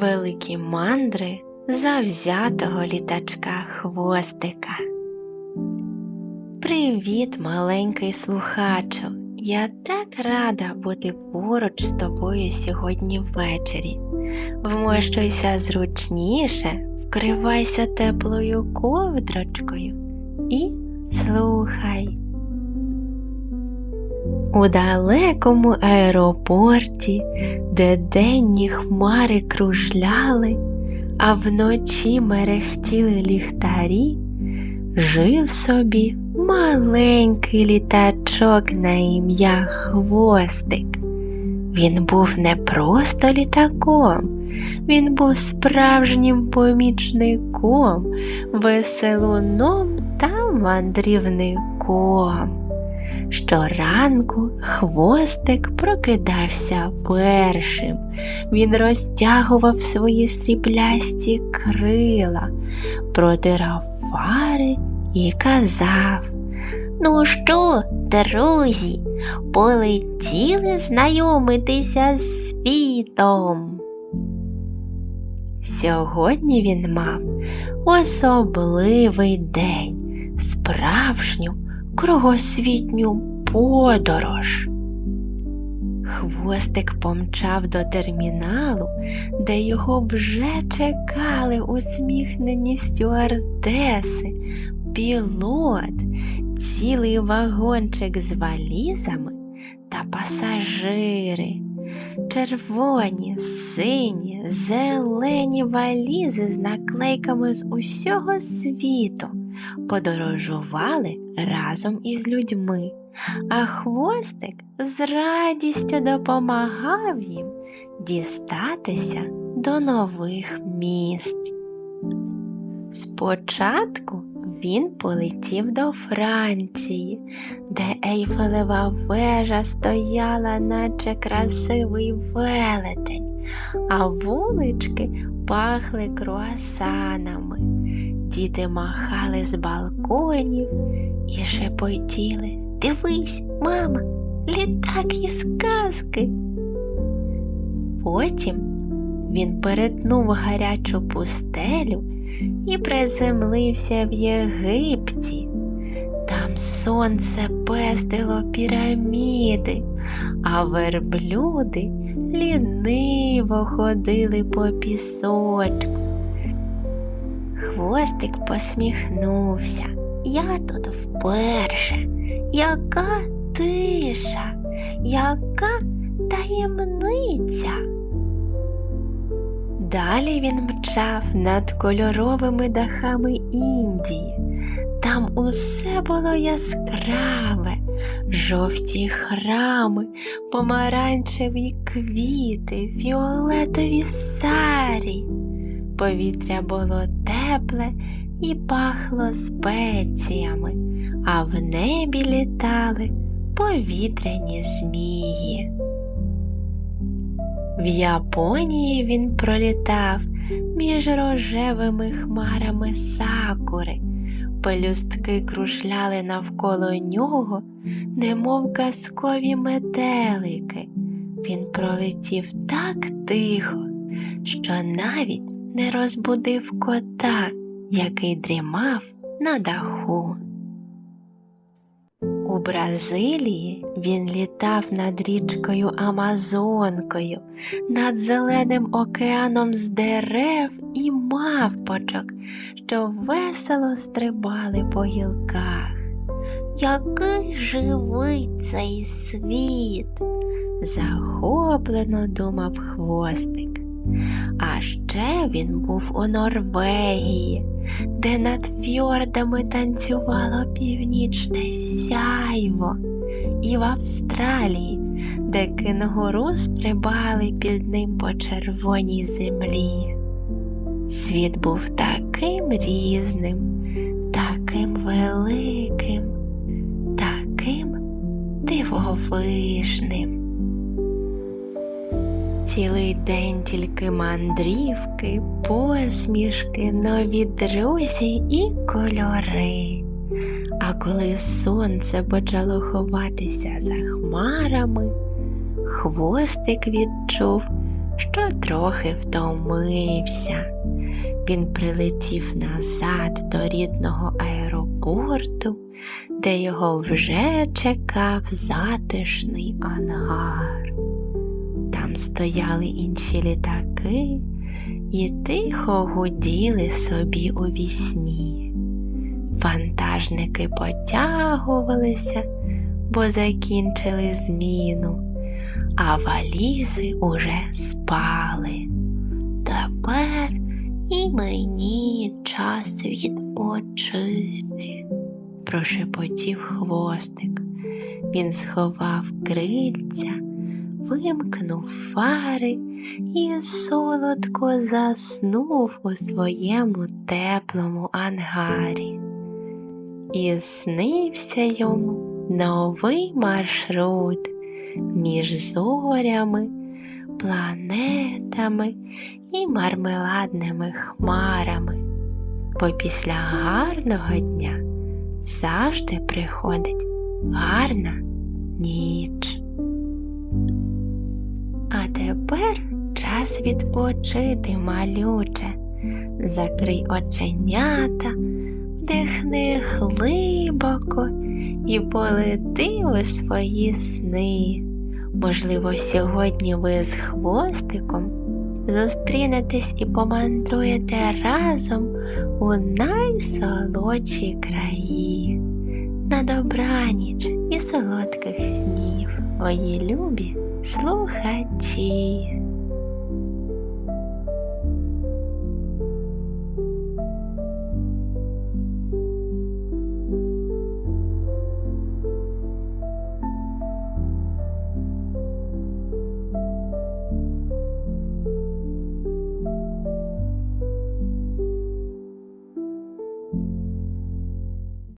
Великі мандри завзятого літачка хвостика. Привіт, маленький слухачу! Я так рада бути поруч з тобою сьогодні ввечері. Вмощуйся зручніше, вкривайся теплою ковдрочкою і слухай. У далекому аеропорті, де денні хмари кружляли, а вночі мерехтіли ліхтарі, жив собі маленький літачок на ім'я Хвостик. Він був не просто літаком, він був справжнім помічником, веселуном та мандрівником. Щоранку хвостик прокидався першим. Він розтягував свої сріблясті крила, протирав фари і казав Ну що, друзі, полетіли знайомитися з світом. Сьогодні він мав особливий день, справжню кругосвітню подорож. Хвостик помчав до терміналу, де його вже чекали усміхнені стюардеси, пілот, цілий вагончик з валізами та пасажири. Червоні, сині, зелені валізи з наклейками з усього світу подорожували разом із людьми, а хвостик з радістю допомагав їм дістатися до нових міст. Спочатку він полетів до Франції, де Ейфелева вежа стояла, наче красивий велетень, а вулички пахли круасанами. Діти махали з балконів і шепотіли Дивись, мама, літак із казки. Потім він перетнув гарячу пустелю і приземлився в Єгипті. Там сонце пестило піраміди, а верблюди ліниво ходили по пісочку. Хвостик посміхнувся. Я тут вперше. Яка тиша, яка таємниця. Далі він мчав над кольоровими дахами Індії. Там усе було яскраве, жовті храми, помаранчеві квіти, фіолетові сарі. Повітря було тепле і пахло спеціями, а в небі літали повітряні змії. В Японії він пролітав між рожевими хмарами сакури, пелюстки кружляли навколо нього, немов казкові метелики. Він пролетів так тихо, що навіть не розбудив кота, який дрімав на даху. У Бразилії він літав над річкою Амазонкою, над зеленим океаном з дерев і мавпочок, що весело стрибали по гілках. Який живий цей світ, захоплено думав хвостик. А ще він був у Норвегії, де над фьордами танцювало північне сяйво, і в Австралії, де кенгуру стрибали під ним по червоній землі. Світ був таким різним, таким великим, таким дивовижним. Цілий день тільки мандрівки, посмішки, нові друзі і кольори. А коли сонце почало ховатися за хмарами, хвостик відчув що трохи втомився. Він прилетів назад до рідного аеропорту, де його вже чекав затишний ангар. Стояли інші літаки і тихо гуділи собі у вісні. Вантажники потягувалися, бо закінчили зміну, а валізи уже спали. Тепер і мені час відпочити, прошепотів хвостик. Він сховав крильця, вимкнув фари і солодко заснув у своєму теплому ангарі. І снився йому новий маршрут між зорями, планетами і мармеладними хмарами, бо після гарного дня завжди приходить гарна ніч. Тепер час відпочити, малюче, закрий оченята, вдихни глибоко і полети у свої сни. Можливо, сьогодні ви з хвостиком зустрінетесь і помандруєте разом у найсолодші краї. На добраніч і солодких снів, мої любі слухачі.